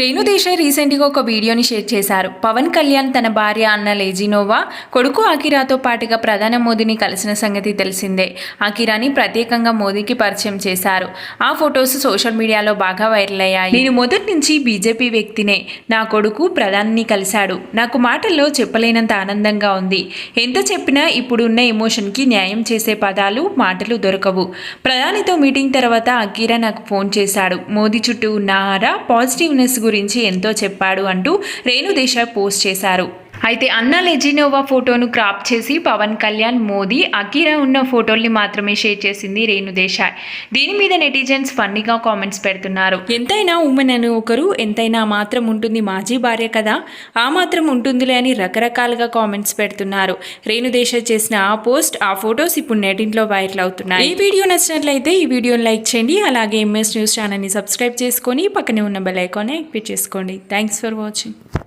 రేణు దేశాయ్ రీసెంట్గా ఒక వీడియోని షేర్ చేశారు. పవన్ కళ్యాణ్ తన భార్య అన్న లేజినోవా కొడుకు అకిరాతో పాటుగా ప్రధాని మోదీని కలిసిన సంగతి తెలిసిందే. అకిరాని ప్రత్యేకంగా మోదీకి పరిచయం చేశారు. ఆ ఫొటోస్ సోషల్ మీడియాలో బాగా వైరల్ అయ్యాయి. నేను మొదటి నుంచి బీజేపీ వ్యక్తినే. నా కొడుకు ప్రధానిని కలిశాడు. నాకు మాటల్లో చెప్పలేనంత ఆనందంగా ఉంది. ఎంత చెప్పినా ఇప్పుడున్న ఎమోషన్కి న్యాయం చేసే పదాలు మాటలు దొరకవు. ప్రధానితో మీటింగ్ తర్వాత అకీరా నాకు ఫోన్ చేశాడు. మోదీ చుట్టూ ఉన్న ఆరా పాజిటివ్నెస్ గురించి గురించి ఎంతో చెప్పాడు అంటూ రేణు దేశాయ్ పోస్ట్ చేశారు. అయితే అన్నా లెజినోవా ఫోటోను క్రాప్ చేసి పవన్ కళ్యాణ్ మోదీ అకీరా ఉన్న ఫోటోల్ని మాత్రమే షేర్ చేసింది రేణు దేశాయ్. దీని మీద నెటిజన్స్ ఫన్నీగా కామెంట్స్ పెడుతున్నారు. ఎంతైనా ఉమెన్ అని ఒకరు ఎంతైనా మాత్రం ఉంటుంది మాజీ భార్య కదా ఆ మాత్రం ఉంటుందిలే అని రకరకాలుగా కామెంట్స్ పెడుతున్నారు. రేణు దేశాయ్ చేసిన ఆ పోస్ట్ ఆ ఫొటోస్ ఇప్పుడు నెటింట్లో వైరల్ అవుతున్నాయి. ఈ వీడియో నచ్చినట్లయితే ఈ వీడియోని లైక్ చేయండి అలాగే ఎంఎస్ న్యూస్ ఛానల్ని సబ్స్క్రైబ్ చేసుకొని పక్కనే ఉన్న బెల్ ఐకాన్ని యాక్టివేట్ చేసుకోండి. Thanks for watching.